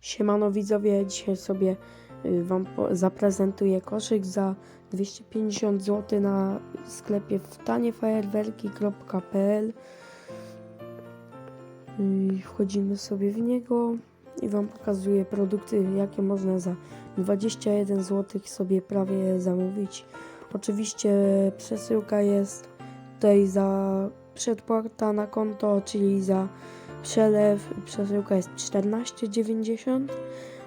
Siemano widzowie, dzisiaj sobie y, Wam zaprezentuję koszyk za 250 zł na sklepie w taniefajerwerki.pl Y, Wchodzimy sobie w niego i Wam pokazuję produkty, jakie można za 21 zł sobie prawie zamówić. Oczywiście przesyłka jest tutaj za przedpłata na konto, czyli za przelew przesyłka jest 14,90,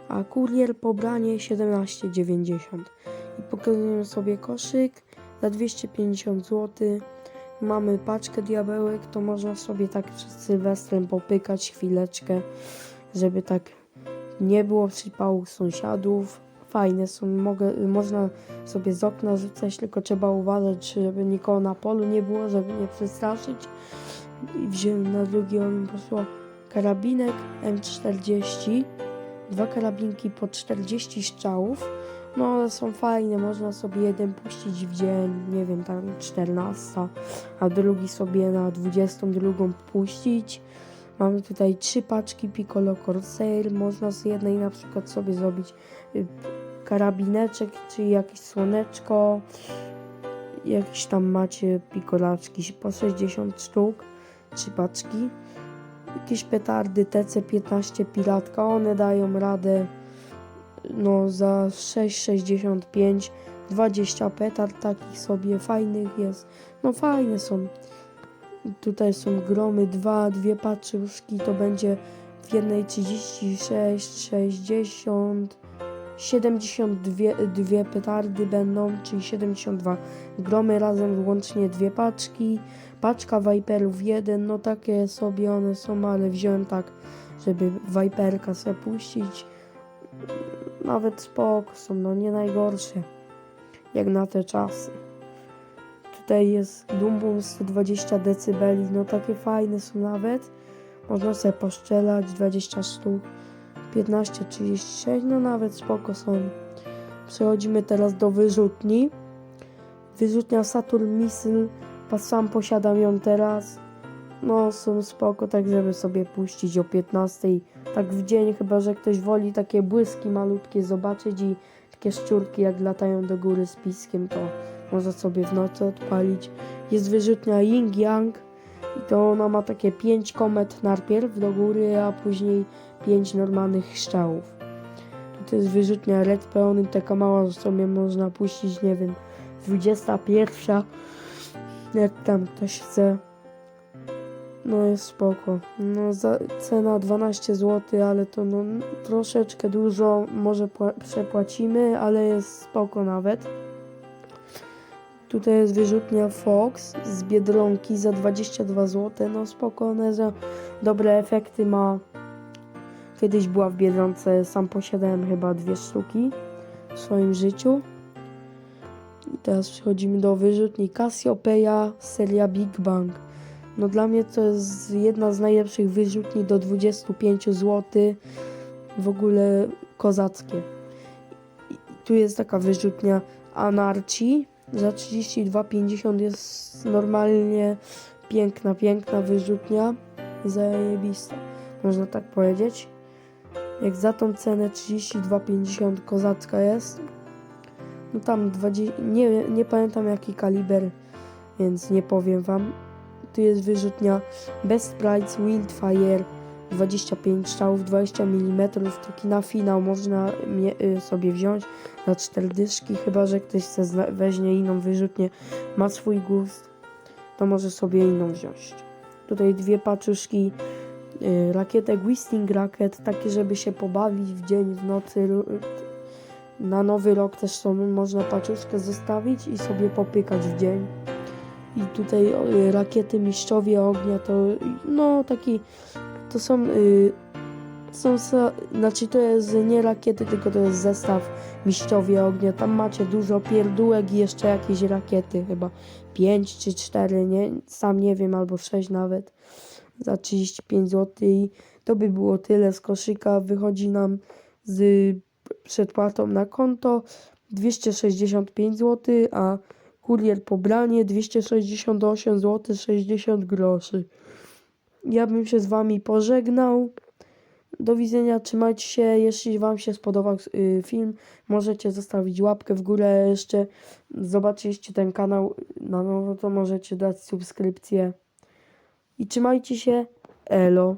a kurier pobranie 17,90. I pokazujemy sobie koszyk za 250 zł. Mamy paczkę diabełek, to można sobie tak przed Sylwestrem popykać chwileczkę, żeby tak nie było przypału sąsiadów. Fajne są, mogę, można sobie z okna rzucać, tylko trzeba uważać, żeby nikogo na polu nie było, żeby nie przestraszyć. I wziąłem na drugi ogień poszło karabinek M40, dwa karabinki po 40 strzałów. No one są fajne, można sobie jeden puścić w dzień, nie wiem, tam 14, a drugi sobie na 22 puścić. Mamy tutaj trzy paczki Piccolo Corsair, można z jednej na przykład sobie zrobić y, karabineczek, czyli jakieś słoneczko, jakieś tam macie pikolaczki po 60 sztuk, trzy paczki. Jakieś petardy TC15 Piratka, one dają radę no za 6,65 20 petard takich sobie fajnych jest. No fajne są. Tutaj są gromy, dwa, dwie paczuszki, to będzie w jednej 36, 60, 72 dwie petardy będą, czyli 72 gromy razem łącznie dwie paczki. Paczka Viperów jeden, no takie sobie one są, ale wziąłem tak, żeby Viperka sobie puścić. Nawet spoko są, no nie najgorsze, jak na te czasy. Tutaj jest Dumbum 120 dB, no takie fajne są nawet. Można sobie poszczelać 20 sztuk, 15,36, no nawet spoko są. Przechodzimy teraz do wyrzutni. Wyrzutnia Saturn Missile, pas sam posiadam ją teraz. No są spoko, tak żeby sobie puścić o 15, tak w dzień, chyba że ktoś woli takie błyski malutkie zobaczyć i takie szczurki jak latają do góry z piskiem, to można sobie w nocy odpalić. Jest wyrzutnia Ying Yang i to ona ma takie 5 komet najpierw do góry, a później 5 normalnych strzałów. Tutaj jest wyrzutnia Red Peony, taka mała, że sobie można puścić, nie wiem, 21, jak tam ktoś chce. No jest spoko. No za, cena 12 zł, ale to no troszeczkę dużo może pła- przepłacimy, ale jest spoko nawet. Tutaj jest wyrzutnia Fox z Biedronki za 22 zł. No spoko, ona za dobre efekty ma. Kiedyś była w Biedronce, sam posiadałem chyba dwie sztuki w swoim życiu. I teraz przechodzimy do wyrzutni Cassiopeia seria Big Bang. No dla mnie to jest jedna z najlepszych wyrzutni do 25 zł. W ogóle kozackie. I tu jest taka wyrzutnia Anarchi. Za 32,50 jest normalnie piękna, piękna wyrzutnia. Zajebista, można tak powiedzieć. Jak za tą cenę 32,50 kozacka jest. No tam 20, nie, nie pamiętam jaki kaliber, więc nie powiem wam. Tu jest wyrzutnia Best Price Wildfire 25 strzałów, 20 mm, taki na finał można y, sobie wziąć na 4 dyszki, chyba że ktoś chce weźmie inną wyrzutnię, ma swój gust, to może sobie inną wziąć. Tutaj dwie paczuszki y, rakietek Whistling Racket, takie żeby się pobawić w dzień, w nocy. Na nowy rok też sobie można paczuszkę zostawić i sobie popykać w dzień. I tutaj y, rakiety mistrzowie ognia to no taki to są y, są znaczy to jest nie rakiety, tylko to jest zestaw mistrzowie ognia. Tam macie dużo pierdółek i jeszcze jakieś rakiety, chyba 5 czy 4, nie? Sam nie wiem, albo 6 nawet za 35 zł i to by było tyle z koszyka. Wychodzi nam z przedpłatą na konto 265 zł, a kurier pobranie 268 zł 60 groszy. Ja bym się z wami pożegnał. Do widzenia, trzymajcie się. Jeśli Wam się spodobał y, film, możecie zostawić łapkę w górę. Jeszcze zobaczyliście ten kanał na nowo, to możecie dać subskrypcję. I trzymajcie się. Elo.